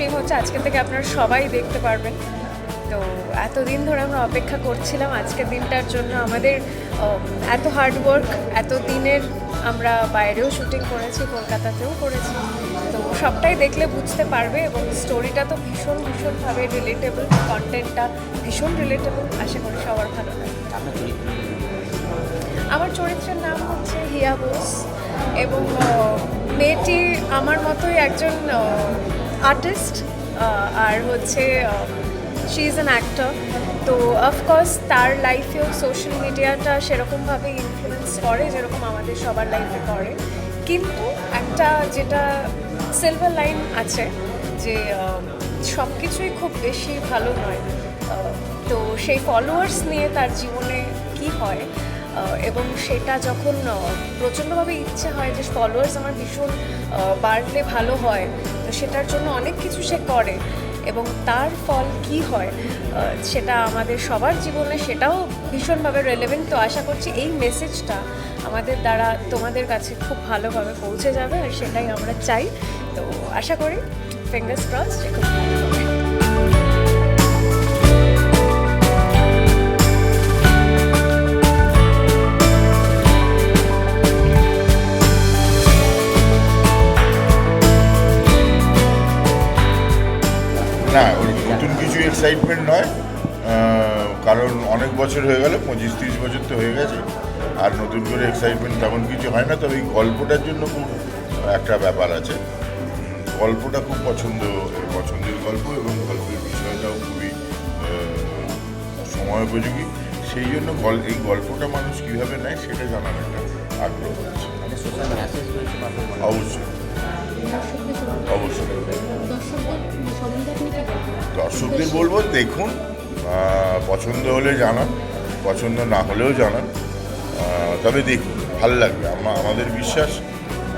জিনিসটা আজকে থেকে আপনারা সবাই দেখতে পারবেন। তো এতদিন ধরে আমরা অপেক্ষা করছিলাম আজকের দিনটার জন্য আমাদের এত হার্ডওয়ার্ক এত দিনের আমরা বাইরেও শুটিং করেছি কলকাতাতেও করেছি। তো সবটাই দেখলে বুঝতে পারবে এবং স্টোরিটা তো ভীষণ ভীষণভাবে রিলেটেবল কন্টেন্টটা ভীষণ রিলেটেবল আশা করি সবার ভালো লাগে আমার চরিত্রের নাম হচ্ছে হিয়া বোস এবং মেয়েটি আমার মতোই একজন আর্টিস্ট আর হচ্ছে শি ইজ অ্যান অ্যাক্টর তো অফকোর্স তার লাইফেও সোশ্যাল মিডিয়াটা সেরকমভাবে ইনফ্লুয়েন্স করে যেরকম আমাদের সবার লাইফে করে। কিন্তু একটা যেটা সিলভার লাইন আছে যে সব কিছুই খুব বেশি ভালো নয়। তো সেই ফলোয়ার্স নিয়ে তার জীবনে কি হয়? এবং সেটা যখন প্রচণ্ডভাবে ইচ্ছে হয় যে ফলোয়ার্স আমার ভীষণ বাড়লে ভালো হয়, তো সেটার জন্য অনেক কিছু সে করে। এবং তার ফল কি হয় সেটা আমাদের সবার জীবনে সেটাও ভীষণভাবে রেলেভেন্ট তো আশা করছি এই মেসেজটা আমাদের দ্বারা তোমাদের কাছে খুব ভালোভাবে পৌঁছে যাবে, আর সেটাই আমরা চাই। তো আশা করি ফিঙ্গার্স ক্রস খুব ভালো এক্সাইটমেন্ট নয়। কারণ অনেক বছর হয়ে গেল পঁচিশ তিরিশ বছর তো হয়ে গেছে। আর নতুন করে এক্সাইটমেন্ট তেমন কিছু হয় না তবে এই গল্পটার জন্য খুব একটা ব্যাপার আছে। গল্পটা খুব পছন্দ পছন্দের গল্প এবং গল্পের বিষয়টাও খুবই সময় উপযোগী সেই জন্য এই গল্পটা মানুষ কীভাবে নেয় সেটা জানার একটা আগ্রহ আছে। পারফর্ম অবশ্যই। অবশ্যই। দর্শকদের বলব, দেখুন পছন্দ হলে জানান, পছন্দ না হলেও জানান। তবে দেখুন, ভালো লাগবে। আমা- আমাদের বিশ্বাস,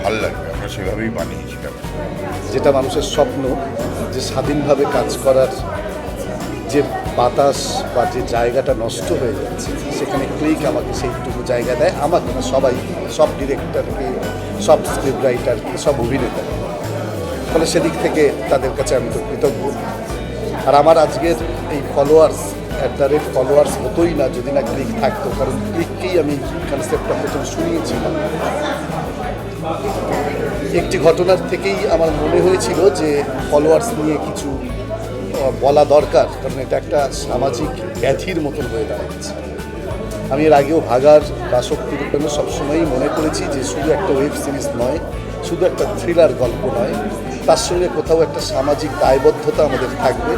ভালো লাগবে। আমরা সেভাবেই বানিয়েছি ব্যাপারটা। যেটা মানুষের স্বপ্ন, যে স্বাধীনভাবে কাজ করার যে বাতাস বা যে জায়গাটা নষ্ট হয়ে যাচ্ছে, সেখানে ক্লিক আমাকে সেইটুকু জায়গা দেয়। আমাকে সবাই, সব ডিরেক্টরকে সব স্ক্রিপ্ট রাইটারকে সব অভিনেতা ফলে সেদিক থেকে তাদের কাছে আমি তো কৃতজ্ঞ আর আমার আজকের এই followers at the rate followers হতোই না, যদি না ক্লিক থাকতো, কারণ ক্লিককেই আমি কনসেপ্টটা প্রথম শুনিয়েছিলাম। একটি ঘটনার থেকেই আমার মনে হয়েছিল যে ফলোয়ার্স নিয়ে কিছু বলা দরকার, কারণ এটা একটা সামাজিক ব্যাধির মতন হয়ে দাঁড়াচ্ছে। আমি এর আগেও ভাগার শক্তির উপরে সবসময়ই মনে করেছি যে শুধু একটা ওয়েব সিরিজ নয়, শুধু একটা থ্রিলার গল্প নয় তার সঙ্গে কোথাও একটা সামাজিক দায়বদ্ধতা আমাদের থাকবে।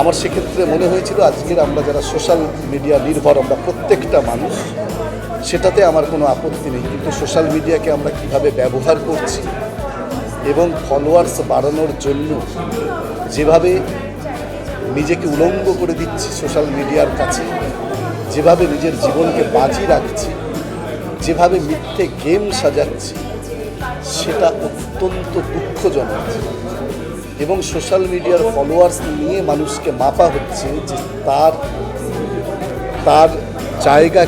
আমার সেক্ষেত্রে মনে হয়েছিল আজকের আমরা যারা সোশ্যাল মিডিয়া নির্ভর, আমরা প্রত্যেকটা মানুষ, সেটাতে আমার কোনো আপত্তি নেই। কিন্তু সোশ্যাল মিডিয়াকে আমরা কীভাবে ব্যবহার করছি এবং ফলোয়ার্স বাড়ানোর জন্য যেভাবে নিজেকে উলঙ্গ করে দিচ্ছি সোশ্যাল মিডিয়ার কাছে, যেভাবে নিজের জীবনকে বাজি রাখছি, যেভাবে মিথ্যে গেম সাজাচ্ছি, সেটা অত্যন্ত দুঃখজনক। এবং সোশ্যাল মিডিয়ার ফলোয়ার্স নিয়ে মানুষকে মাপা হচ্ছে যে তার তার জায়গা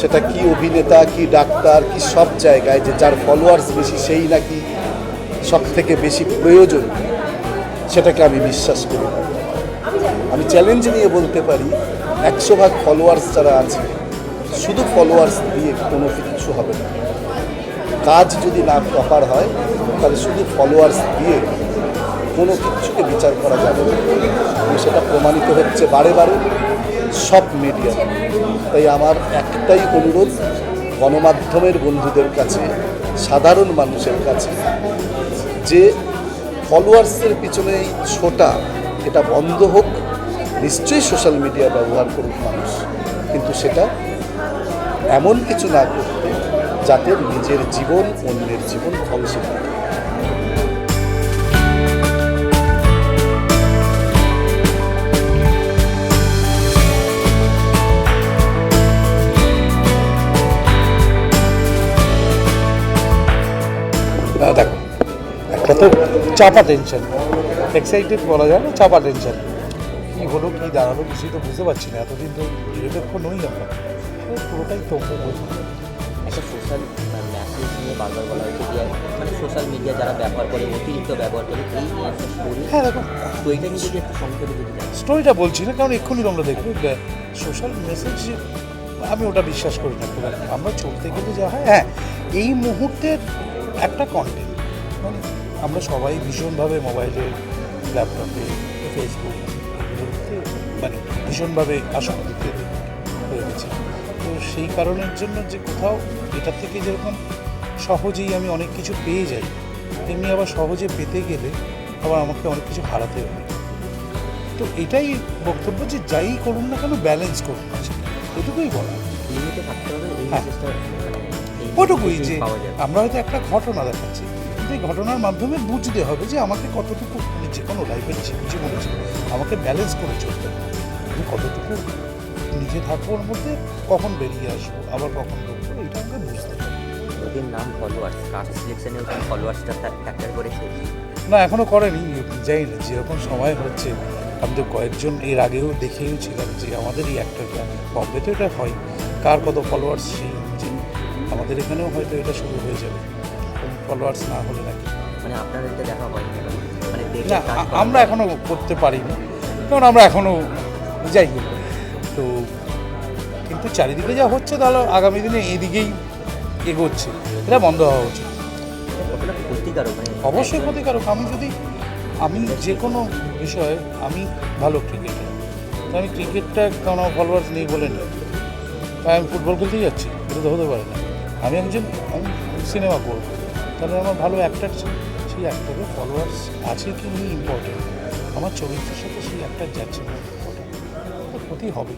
সেটা কি অভিনেতা, কি ডাক্তার, কি সব জায়গায় যে যার ফলোয়ার্স বেশি সেই নাকি সব থেকে বেশি প্রয়োজন সেটাকে আমি বিশ্বাস করি আমি চ্যালেঞ্জ নিয়ে বলতে পারি, একশো ভাগ ফলোয়ার্স যারা আছে, শুধু ফলোয়ার্স দিয়ে কোনো কিছু হবে না। কাজ যদি না প্রপার হয়, তাহলে শুধু ফলোয়ার্স দিয়ে কোনো কিছুকে বিচার করা যাবে না। সেটা প্রমাণিত হচ্ছে বারে বারে সব মিডিয়া তাই আমার একটাই অনুরোধ, গণমাধ্যমের বন্ধুদের কাছে, সাধারণ মানুষের কাছে, যে ফলোয়ার্সের পিছনে ছোটা, এটা বন্ধ হোক, নিশ্চয়ই সোশ্যাল মিডিয়া ব্যবহার করুক মানুষ। কিন্তু সেটা এমন কিছু না করতে যাতে নিজের জীবন, অন্যের জীবন ধ্বংস হয়। না দেখো, একটা তো চাপা টেনশন এক্সাইটেড বলা যায় না, চাপা টেনশন কী হলো, কী দাঁড়াল, কিছুই তো বুঝতে পারছি না। এতদিন তো নিরপেক্ষ নই আমরা। পুরোটাই তোমরা বোঝো নিয়ে বারবার বলা হয়েছে যে মানে সোশ্যাল মিডিয়া যারা ব্যবহার করে অতিরিক্ত ব্যবহার করে এই স্টোরি হ্যাঁ দেখো তো এটা নিয়ে যদি একটু সংক্ষেপে যদি স্টোরিটা বলছি না কারণ এক্ষুনি তোমরা দেখবে সোশ্যাল মেসেজ আমি ওটা বিশ্বাস করি না আমরা চলতে গেলে যা হয় হ্যাঁ এই মুহূর্তের একটা কন্টেন্ট মানে আমরা সবাই ভীষণভাবে মোবাইলে ল্যাপটপে ফেসবুক মানে ভীষণভাবে আসক্ত হয়ে গেছি। তো সেই কারণের জন্য যে কোথাও এটার থেকে যেরকম সহজেই আমি অনেক কিছু পেয়ে যাই। তেমনি আবার সহজে পেতে গেলে আবার আমাকে অনেক কিছু হারাতে হবে তো এটাই বক্তব্য যে যাই করুন না কেন ব্যালেন্স করুন। এটুকুই বলা হ্যাঁ। মানে ওটুকুই যে আমরা হয়তো একটা ঘটনা দেখাচ্ছি। কিন্তু এই ঘটনার মাধ্যমে বুঝতে হবে যে আমাকে কতটুকু মানে যে কোনো লাইফের জীবনে আমাকে ব্যালেন্স করে চলতে হবে। আমি কতটুকু নিজে থাকব ওর মধ্যে কখন বেরিয়ে আসব আবার কখন ঢুকবো এটা আমাকে বুঝতে হবে ওদের নাম ফলোয়ার্স কাস্ট সিলেকশনেও কি ফলোয়ার্সটা ফ্যাক্টর করেছে না এখনও করেনি যাই না যেরকম সময় হচ্ছে আমি তো কয়েকজন এর আগেও দেখেও ছিলাম যে আমাদের এই অ্যাক্টরটা বম্বেতে এটা হয় কার কত ফলোয়ার্স সেই অনুযায়ী আমাদের এখানেও হয়তো এটা শুরু হয়ে যাবে ফলোয়ার্স না হলে নাকি। মানে আপনাদের এটা দেখা হয় মানে না আমরা এখনও করতে পারিনি কারণ আমরা এখনও যাই হোক তো কিন্তু চারিদিকে যা হচ্ছে তাহলে আগামী দিনে এদিকেই এগোচ্ছে এটা বন্ধ হওয়া উচিত। মানে অবশ্যই ক্ষতিকারক। আমি যদি আমি যে কোনো বিষয়ে আমি ভালো ক্রিকেটার। তো আমি ক্রিকেটটা কোনো ফলোয়ার্স নেই বলে নেই তাই আমি ফুটবল খেলতেই যাচ্ছি এটা তো হতে পারে না। আমি একজন আমি সিনেমা করব। তাহলে আমার ভালো অ্যাক্টার সেই অ্যাক্টারের ফলোয়ার্স আছে কি নেই ইম্পর্টেন্ট আমার চরিত্রের সাথে সেই অ্যাক্টার যাচ্ছে না ইম্পর্টেন্ট ক্ষতি হবে